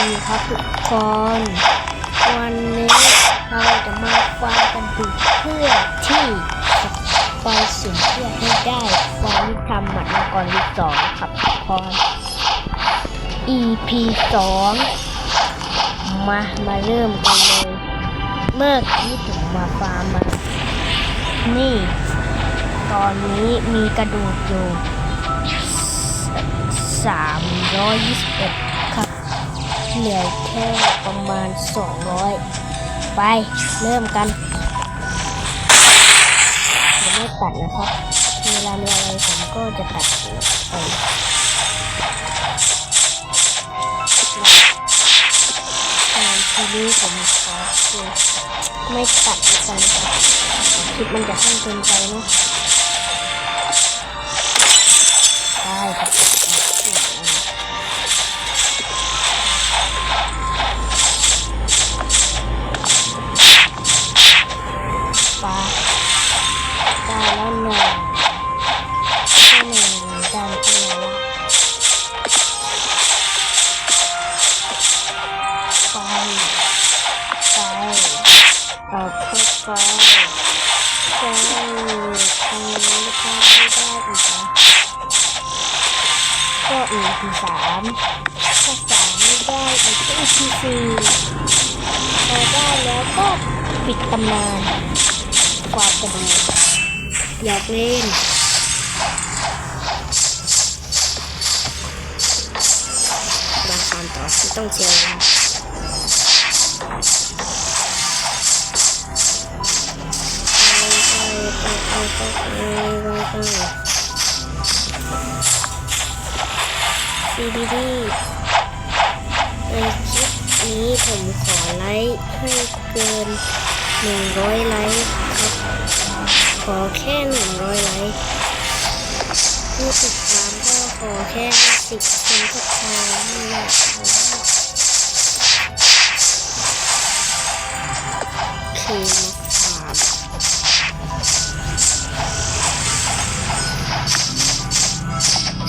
ดีครับทุกคน วันนี้เราจะมาฟังกันดูเพื่อที่จะไปสิ่งเพื่อให้ได้ความยุติธรรมหมัดมังกรวีสองครับทุกคน EP สองมา มาเริ่มกันเลย เมื่อกี้ผมมาฟาร์มมา นี่ ตอนนี้มีกระดูกอยู่321 เหลือแค่ประมาณ 200 ไปเริ่มกันจะไม่ตัดนะครับเวลามีอะไรผมก็จะตัดไปการทีนี้ผมขอคือไม่ตัดกันครับคลิปมันจะสั้นเกินไปเนอะ ทีสามถ้าสามไม่ได้อีกก็อีกทีสี่พอได้แล้วก็ปิดตำนานความกระดูก อยากเล่น บางคำต่อที่ต้องเชียร์นะไปไปไปไปไปไปไป CBD ในคลิปนี้ผมขอไลค์ให้เกิน 100 ไลค์ครับ ขอแค่100ไลค์ผู้ติดตามก็ขอแค่10คนก็พอไม่อยากขอคือมาถาม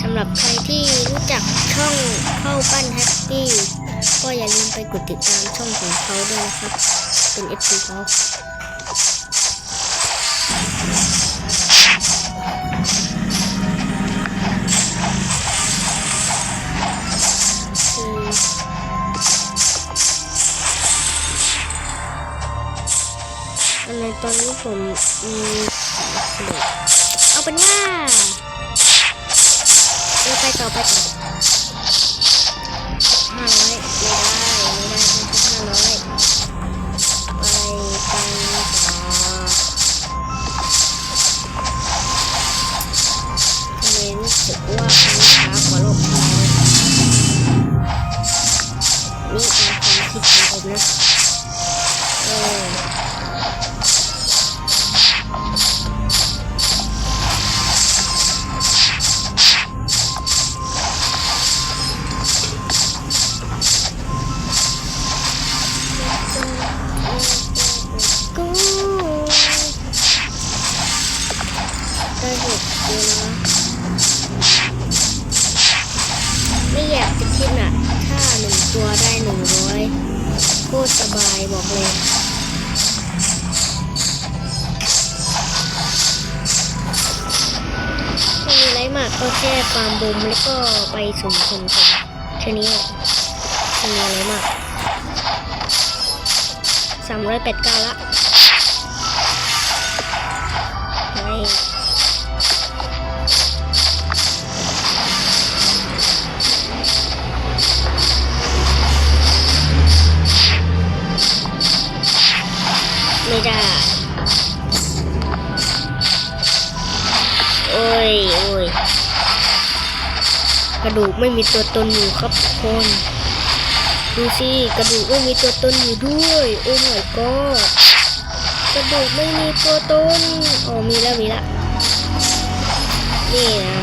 สำหรับใครที่รู้จักช่องเข้าปั้นแฮปปี้ก็อย่าลืมไปกดติดตามช่องของเขาด้วยนะครับ เป็น FC เขา ตอนนี้ผมมีเอาเป็นว่าเออไปต่อไปต่อห้าร้อยไม่ได้ไม่ได้ห้าร้อยไปกันต่อทำไมนสึกว่ามันช้ากว่าโลกเรานี่ตามความคิดของผมนะ เลยไม่มีอะไรมากก็แค่ฟาร์มบุมแล้วก็ไปสุ่มสุ่มสุ่มแค่นี้แหละไม่มีอะไรมากสามร้อยแปดเก้าละไม่ กระดูกไม่มีตัวตนอยู่ครับทุกคน ดูสิกระดูกไม่มีตัวตนอยู่ด้วย โอ้ my god กระดูกไม่มีตัวตนอ๋อมีแล้วมีแล้วนี่นะ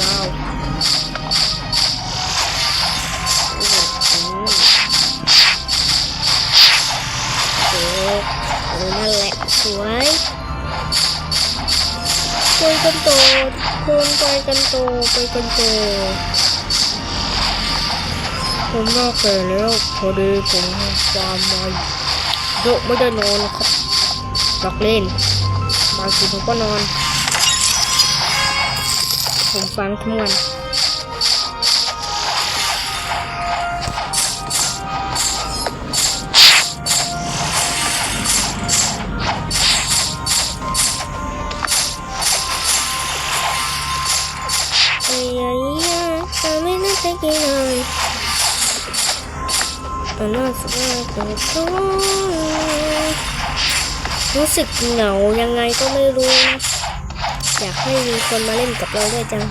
ว้าว ไปกันโตทุกคนไปกันโตไปกันโตผมน่าเกิดแล้วพอดีผมฟาร์มมาเยอะไม่ได้นอนครับหลักเล่นบางทีผมก็นอน ผมฟังทั้งวัน รู้สึกเหงายังไงก็ไม่รู้นะอยากให้มีคนมาเล่นกับเราด้วยจัง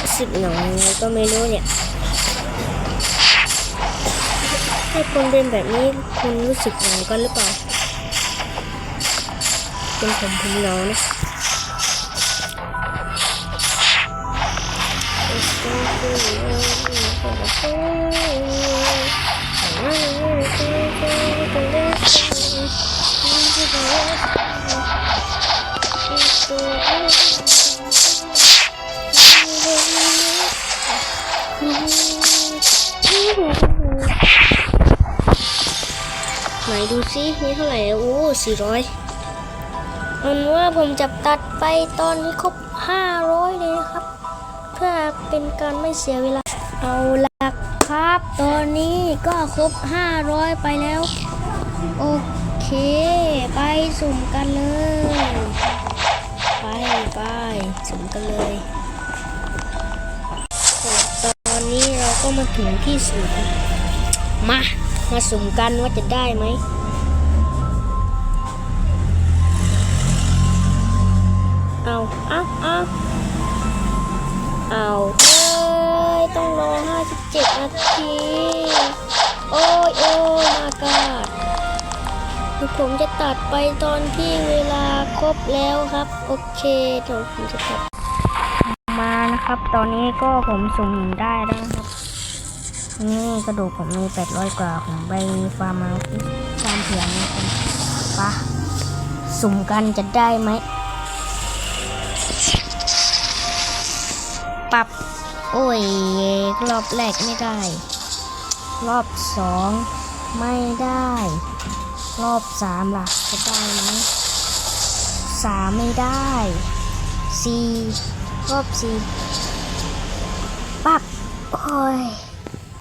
รู้สึกเหงายังไงก็ไม่รู้เนี่ย ให้คนเป็นแบบนี้คุณรู้สึกเหงากันหรือเปล่าเป็นผมผมเหงานะ ไหนดูซินี่เท่าไหร่แล้โอ้สี่ร้อยมันว่าผมจะตัดไปตอนนี้ครบห้าร้อยเลยนะครับ พื่อเป็นการไม่เสียเวลาเอาละครับ ตอนนี้ก็ครบ 500 ไปแล้ว โอเค ไปสุ่มกันเลย ไปไปสุ่มกันเลย ตอนนี้เราก็มาถึงที่สุ่มมา มาสุ่มกันว่าจะได้ไหมเอาเอาเอา เอาเอ้ย ต้องรอ 57 นาที โอ้ยโอ้มากาดคือผมจะตัดไปตอนที่เวลาครบแล้วครับ โอเคเดี๋ยวผมจะตัดมานะครับ ตอนนี้ก็ผมสุ่มได้แล้วนะครับ นี่กระดูกผมมี 800 กว่าผมไปฟาร์มมาฟาร์มเถื่อนนะครับปะสุ่มกันจะได้ไหม โอ้ย รอบแรกไม่ได้ รอบสองไม่ได้ รอบสามล่ะจะได้ไหมสามไม่ได้สี่รอบสี่ปับโอ้ย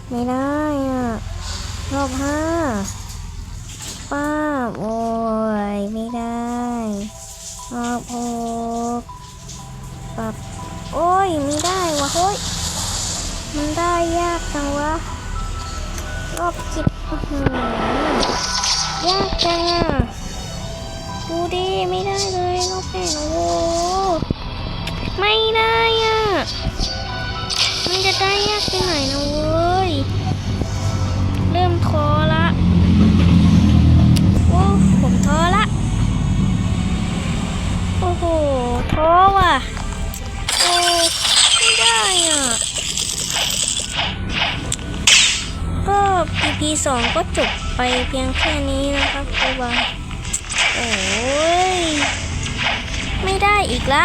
ไม่ได้อะรอบห้าป้าโอ้ย ไม่ได้ รอบหกปับโอ้ย ไม่ได้วะเฮ้ย มันได้ยากจังวะรอบจิตยากจังอะดูดิไม่ได้เลยรอบแปดโอ้โหไม่ได้อะมันจะได้ยากไปไหนนะเว้ยเริ่มท้อละโอ้ผมท้อละโอ้โหท้อว่ะโอ้ไม่ได้อะ ก็ EP สองก็จบไปเพียงแค่นี้นะครับบ๊ายบาโอ้ย ไม่ได้อีกละ